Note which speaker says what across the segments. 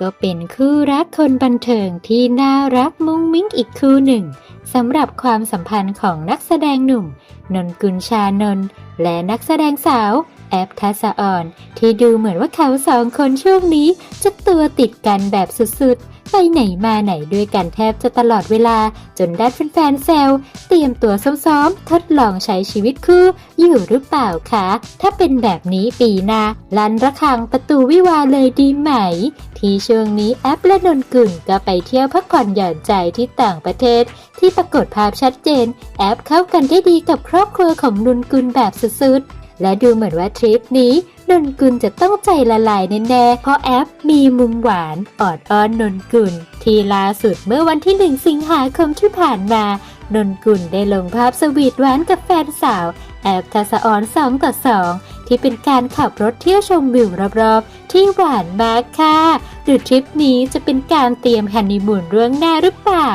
Speaker 1: ก็เป็นคู่รักคนบันเทิงที่น่ารักมุ้งมิ้งอีกคู่หนึ่งสำหรับความสัมพันธ์ของนักแสดงหนุ่ม นนกุลชานนและนักแสดงสาว แอปทัศออน ที่ดูเหมือนว่าเขาสองคนช่วงนี้ จะตัวติดกันแบบสุดๆ ไปไหนมาไหนด้วยกันแทบจะตลอดเวลา จนได้แฟนๆแซวเตรียมตัวซ้อมๆ ทดลองใช้ชีวิตคู่อยู่หรือเปล่าคะ ถ้าเป็นแบบนี้ปีหน้าลันระฆังประตูวิวาเลยดีไหม ที่ช่วงนี้แอปและนนกุลก็ไปเที่ยวพักผ่อนหย่อนใจที่ต่างประเทศ ที่ปรากฏภาพชัดเจน แอปเข้ากันได้ดีกับครอบครัวของนุนกุลแบบสุดๆ และดูเหมือนว่าทริปนี้นนกุลจะต้องใจละลายแน่ๆ เพราะแอปมีมุมหวานออดอ้อนนนกุล ที่ล่าสุดเมื่อวันที่หนึ่งสิงหาคมที่ผ่านมานนกุลได้ลงภาพสวีทหวานกับแฟนสาว แอปทัศออนสองต่อสองที่เป็นการขับรถเที่ยวชมวิวรอบๆ ที่หวานมากค่ะหรือทริปนี้จะเป็นการเตรียมฮันนีมูนเรื่องหน้าหรือเปล่า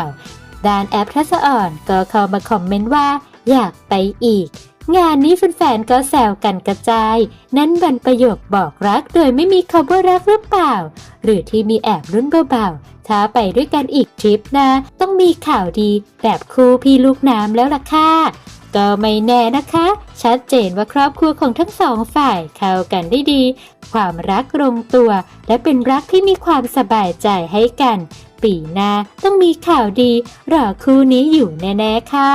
Speaker 1: ด้านแอปทัศอ่อนก็เข้ามาคอมเมนต์ว่าอยากไปอีก งานนี้แฟนๆก็แซวกันกระจาย นั้นบันประโยคบอกรักโดยไม่มีคำว่ารักหรือเปล่า หรือที่มีแอบรุ่นเบาๆถ้าไปด้วยกันอีกทริปนะ ต้องมีข่าวดีแบบคู่พี่ลูกน้ำแล้วล่ะค่ะก็ไม่แน่นะคะ ชัดเจนว่าครอบครัวของทั้งสองฝ่ายเข้ากันได้ดี ความรักลงตัว และเป็นรักที่มีความสบายใจให้กัน ปีหน้าต้องมีข่าวดีรอคู่นี้อยู่แน่ ๆ ค่ะ